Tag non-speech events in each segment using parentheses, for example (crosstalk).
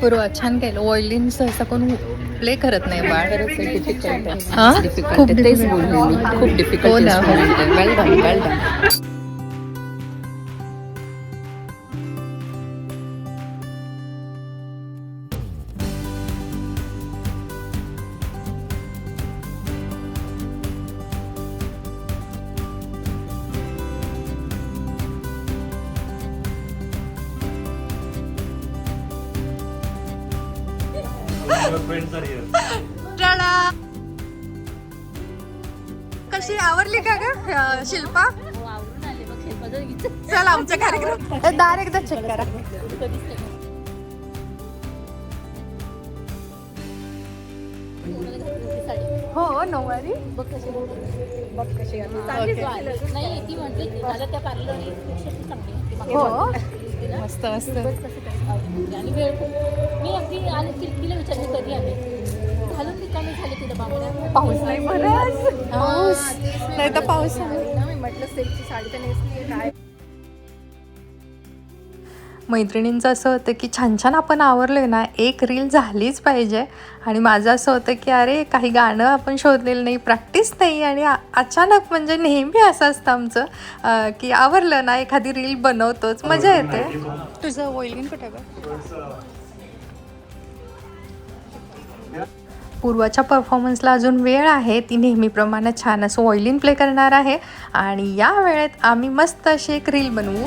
पूर्वा छान केलं. वॉयलिन सहसा कोण प्ले करत नाही बाळ. डिफिकल्ट हा? खूप मी. खूप डिफिकल्ट डन कशी आवरली का ग शिल्पा? चल आमचा कार्यक्रम. दार एकदा चेक करा. हो नऊवारी नाही ती म्हटली की मला त्या पार्लर हो. मस्त मस्त. आणि वेळ मी अगदी आले की तिला विचारले कधी आले. घालून रिकामी झाले तिला बांगड्या पाऊस नाही बरंच पाऊस. नाही तर पाऊस मी म्हटलं सिल्कची साडी तर नेसली काय? मैत्रिणींचं असं होतं की छान छान आपण आवरलोय ना एक रील झालीच पाहिजे. आणि माझं असं होतं की अरे काही गाणं आपण शोधलेलं नाही प्रॅक्टिस नाही आणि आ- अचानक म्हणजे नेहमी असं असतं आमचं की आवरलं ना एखादी रील बनवतोच मजा येते. तुझं वॉइलिन कुठे पूर्वाच्या परफॉर्मन्सला अजून वेळ आहे ती नेहमीप्रमाणे छान असं वॉइलिन प्ले करणार आहे. आणि या वेळेत आम्ही मस्त अशी एक रील बनवू.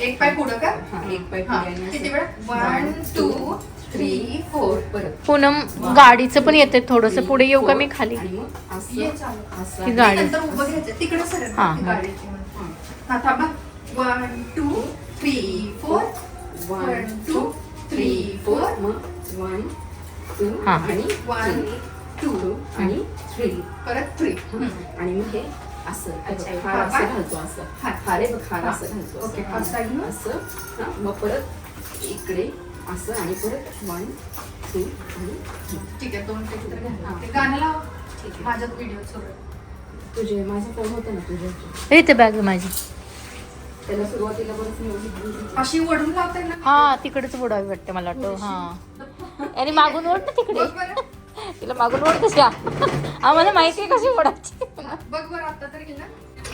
एक पाय पुढं का? एक पाय हा. पुढे आणि किती असं. वेळा? वन टू थ्री फोर परत. पूनम गाडीचं पण येते थोडस पुढे येऊ का मी खाली? आणि मग असं ये चालू. असं. ही गाडी. नंतर उभं घ्यायचं. तिकडे सर हा. गाडीची थांबा. One two three four one two three four मग वन टू हा. आणि वन टू टू आणि थ्री परत थ्री आणि मग हे असं अच्छा, हे हा असं? घालतो असं आहे बघ हा. असं घालतो ओके, असं. हा, मग परत इकडे असं आणि परत वन टू आणि three. ठीक आहे दोन टेक तर घ्या. हा. ते गाणं लाव ठीक आहे. माझ्यात व्हिडिओ सुरू आहे. तुझे माझा फोन होता ना तुझ्या इथे बॅग माझी त्याला सुरुवातीला बरंच अशी वडून लावताय ना हा तिकडेच बुडावी वाटते मला वाटतं हा अरे मागून ओढ ना तिकडे बघ बरं तिला मागून ओढ कशी आम्हाला माहिती आहे कशी ओढायची बघ बरं आता तर गेला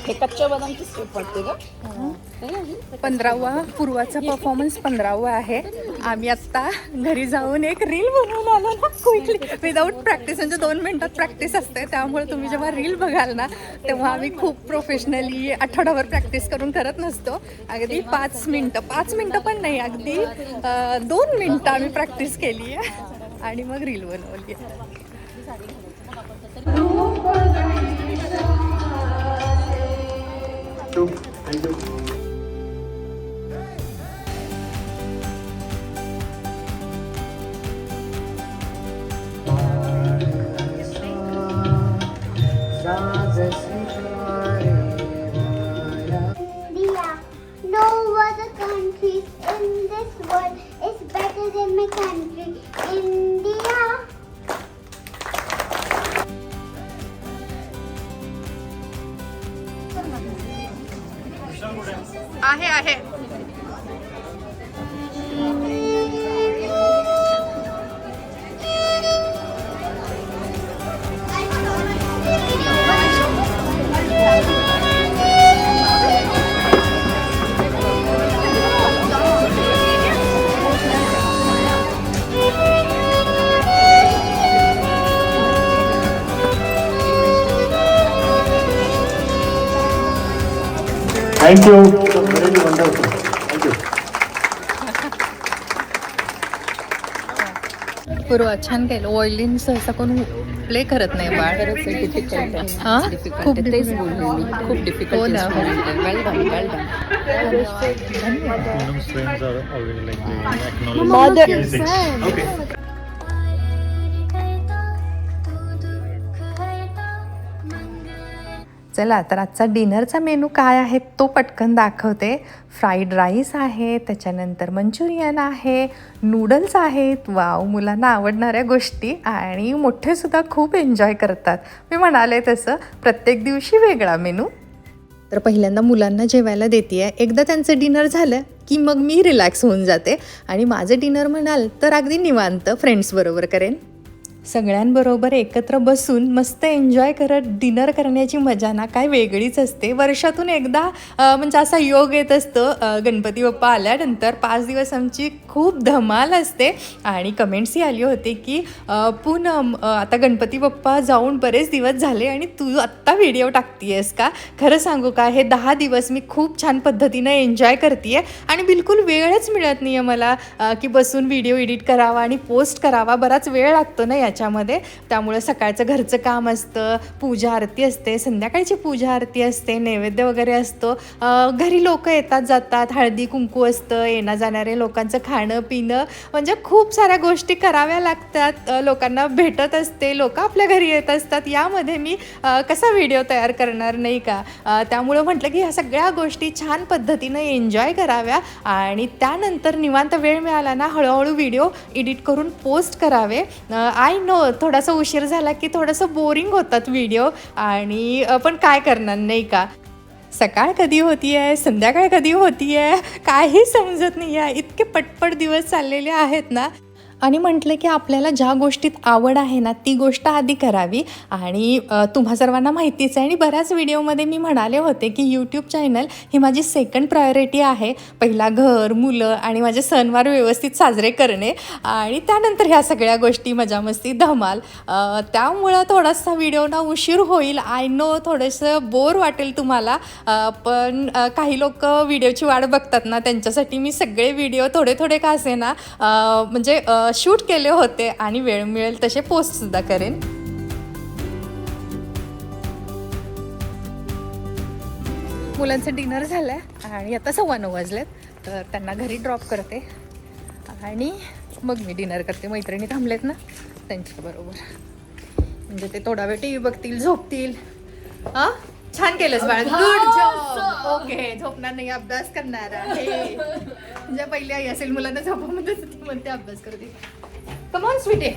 हे कच्च्या बदामची स्टेप वाटते का पंधरावा पूर्वाचा परफॉर्मन्स पंधरावा आहे. आम्ही आत्ता घरी जाऊन एक रील बनवून आलो ना क्विकली विदाऊट प्रॅक्टिस म्हणजे दोन मिनिटात प्रॅक्टिस असते त्यामुळे तुम्ही जेव्हा रील बघाल ना तेव्हा आम्ही खूप प्रोफेशनली आठवड्याभर प्रॅक्टिस करून करत नसतो. अगदी पाच मिनटं पाच मिनटं पण नाही अगदी दोन मिनटं आम्ही प्रॅक्टिस केली आहे. आणि मग रील बनवली to thank you Thank you. Very wonderful. Thank you. Purva छान केलं ऑइलिन सहसा कोण प्ले करत नाही बाळ हा डिफिकल्ट खूप आहे तेच बोलले खूप हो डिफिकल्ट ना. Well done well done Poonam's friends are already like they acknowledge the Okay. चला तर आजचा डिनरचा मेनू काय आहे तो पटकन दाखवते. फ्राईड राईस आहे त्याच्यानंतर मंचुरियन आहे नूडल्स आहेत. वाव मुलांना आवडणाऱ्या गोष्टी आणि मोठेसुद्धा खूप एन्जॉय करतात. मी म्हणाले तसं प्रत्येक दिवशी वेगळा मेनू. तर पहिल्यांदा मुलांना जेवायला देते आहे एकदा त्यांचं डिनर झालं की मग मी रिलॅक्स होऊन जाते आणि माझं डिनर म्हणाल तर अगदी निवांत फ्रेंड्सबरोबर करेन. सगळ्यांबरोबर एकत्र बसून मस्त एन्जॉय करत डिनर करण्याची मजा ना काय वेगळीच असते. वर्षातून एकदा म्हणजे असा योग येत असतो. गणपती बाप्पा आल्यानंतर पाच दिवस आमची खूप धमाल असते. आणि कमेंट्सही आली होती की पूनम आता गणपती बाप्पा जाऊन बरेच दिवस झाले आणि तू आत्ता व्हिडिओ टाकतीयस का? खरं सांगू का? हे दहा दिवस मी खूप छान पद्धतीनं एन्जॉय करते आणि बिलकुल वेळच मिळत नाही आहे मला की बसून व्हिडिओ एडिट करावा आणि पोस्ट करावा. बराच वेळ लागतो ना याच्यामध्ये त्यामुळे सकाळचं घरचं काम असतं पूजा आरती असते संध्याकाळची पूजा आरती असते नैवेद्य वगैरे असतो. घरी लोक येतात जातात हळदी कुंकू असतं येणं जाणारे लोकांचं खाणं पिणं. म्हणजे खूप साऱ्या गोष्टी कराव्या लागतात. लोकांना भेटत असते लोक आपल्या घरी येत असतात. यामध्ये मी कसा व्हिडिओ तयार करणार नाही का? त्यामुळं म्हटलं की ह्या सगळ्या गोष्टी छान पद्धतीनं एन्जॉय कराव्या आणि त्यानंतर निवांत वेळ मिळाला ना हळूहळू व्हिडिओ एडिट करून पोस्ट करावे. आय नो थोडासा उशीर झाला की थोडंसं बोरिंग होतात व्हिडिओ आणि पण काय करणार नाही का? सकाळ कधी होती आहे संध्याकाळ कधी होती आहे काही समजत नाही आहे इतके पटपट दिवस चाललेले आहेत ना. आणि म्हटलं की आपल्याला ज्या गोष्टीत आवड आहे ना ती गोष्ट आधी करावी. आणि तुम्हा सर्वांना माहितीच आहे आणि बऱ्याच व्हिडिओमध्ये मी म्हणाले होते की यूट्यूब चॅनल ही माझी सेकंड प्रायोरिटी आहे. पहिला घर मुलं आणि माझे सणवार व्यवस्थित साजरे करणे आणि त्यानंतर ह्या सगळ्या गोष्टी मजा मस्ती धमाल. त्यामुळं थोडासा व्हिडिओ ना उशीर होईल. आय नो थोडंसं बोर वाटेल तुम्हाला पण काही लोक व्हिडिओची वाट बघतात ना त्यांच्यासाठी मी सगळे व्हिडिओ थोडे थोडे का असे ना म्हणजे शूट केले होते आणि वेळ मिळेल तसे पोस्टसुद्धा करेन. मुलांचं डिनर झालं आहे आणि आता सव्वा नऊ वाजलेत तर त्यांना घरी ड्रॉप करते. आणि मग मी डिनर करते. मैत्रिणी थांबलेत ना? त्यांच्याबरोबर म्हणजे ते थोडा वेळ टी व्ही बघतील झोपतील. हां? छान केलंस बाळ. गुड जॉब ओके झोपणार नाही अभ्यास करणार आहे. (laughs) म्हणजे पहिली आई असेल मुलांना झोपामध्ये ती म्हणते अभ्यास करते कमॉन स्वीटे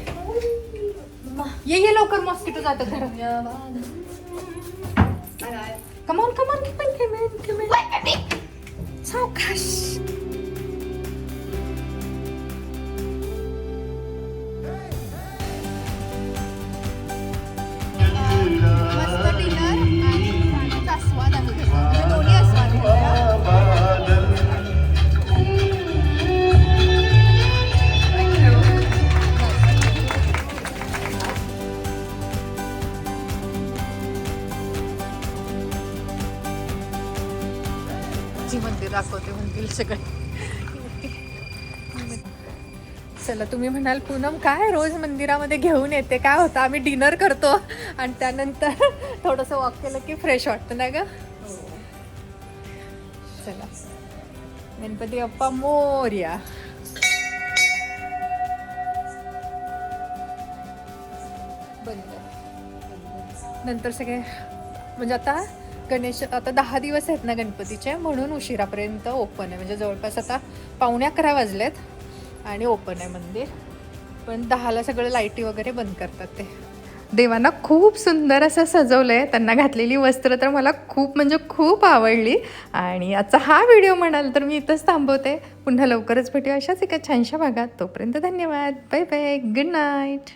ये ये लवकर मॉस्किटो जातात घरात. कमॉन कमॉन कमॉन कमॉन सावकाश जी मंदिर दाखवते म्हणतील सगळे. चला तुम्ही म्हणाल पूनम काय रोज मंदिरामध्ये घेऊन येते? काय होतं? आम्ही डिनर करतो. आणि त्यानंतर थोडंसं वॉक केलं की फ्रेश वाटतं ना ग चला. गणपती बाप्पा मोर्या. बंद. नंतर सगळे म्हणजे आता गणेश आता दहा दिवस आहेत ना गणपतीचे म्हणून उशिरापर्यंत ओपन आहे. म्हणजे जवळपास आता पावणे अकरा वाजलेत आणि ओपन आहे मंदिर. पण दहाला सगळं लाईटी वगैरे बंद करतात ते. देवांना खूप सुंदर असं सजवलं आहे त्यांना घातलेली वस्त्र तर मला खूप म्हणजे खूप आवडली. आणि आजचा हा व्हिडिओ म्हणाल तर मी इथंच थांबवते. पुन्हा लवकरच भेटू अशाच एका छानशा भागात. तोपर्यंत धन्यवाद. Bye bye good night